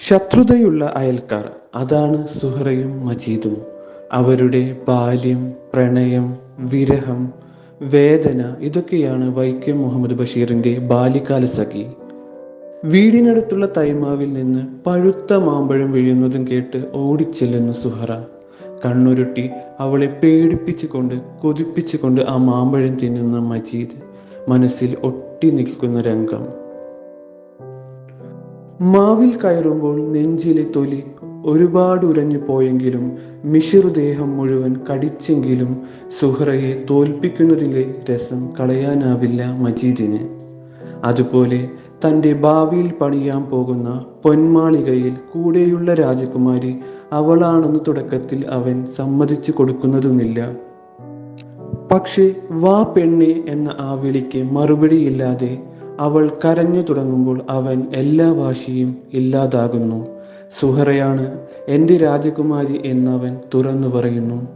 ശത്രുതയുള്ള അയൽക്കാർ അതാണ് സുഹറയും മജീദും. അവരുടെ ബാല്യം പ്രണയം വിരഹം വേദന ഇതൊക്കെയാണ് വൈക്കം മുഹമ്മദ് ബഷീറിന്റെ ബാല്യകാല സഖി. വീടിനടുത്തുള്ള തൈമാവിൽ നിന്ന് പഴുത്ത മാമ്പഴം വീഴുന്നതും കേട്ട് ഓടിച്ചെല്ലുന്ന സുഹറ. കണ്ണുരുട്ടി അവളെ പേടിപ്പിച്ചുകൊണ്ട് കൊതിപ്പിച്ചുകൊണ്ട് ആ മാമ്പഴം തിന്നുന്ന മജീദ് മനസ്സിൽ ഒട്ടി നിൽക്കുന്ന രംഗം. മാവിൽ കയറുമ്പോൾ നെഞ്ചിലെ തൊലി ഒരുപാട് ഉരഞ്ഞു പോയെങ്കിലും ദേഹം മുഴുവൻ കടിച്ചെങ്കിലും സുഹ്റയെ തോൽപ്പിക്കുന്നതിലെ രസം കളയാനാവില്ല മജീദിന്. അതുപോലെ തന്റെ ഭാവിയിൽ പണിയാൻ പോകുന്ന പൊന്മാളികയിൽ കൂടെയുള്ള രാജകുമാരി അവളാണെന്ന് തുടക്കത്തിൽ അവൻ സമ്മതിച്ചു കൊടുക്കുന്നതുമില്ല. പക്ഷേ വാ പെണ്ണെ എന്ന ആ വിളിക്ക് മറുപടിയില്ലാതെ അവൾ കരഞ്ഞു തുടങ്ങുമ്പോൾ അവൻ എല്ലാ വാശിയും ഇല്ലാതാകുന്നു. സുഹറയാണ് എന്റെ രാജകുമാരി എന്നവൻ തുറന്നു പറയുന്നു.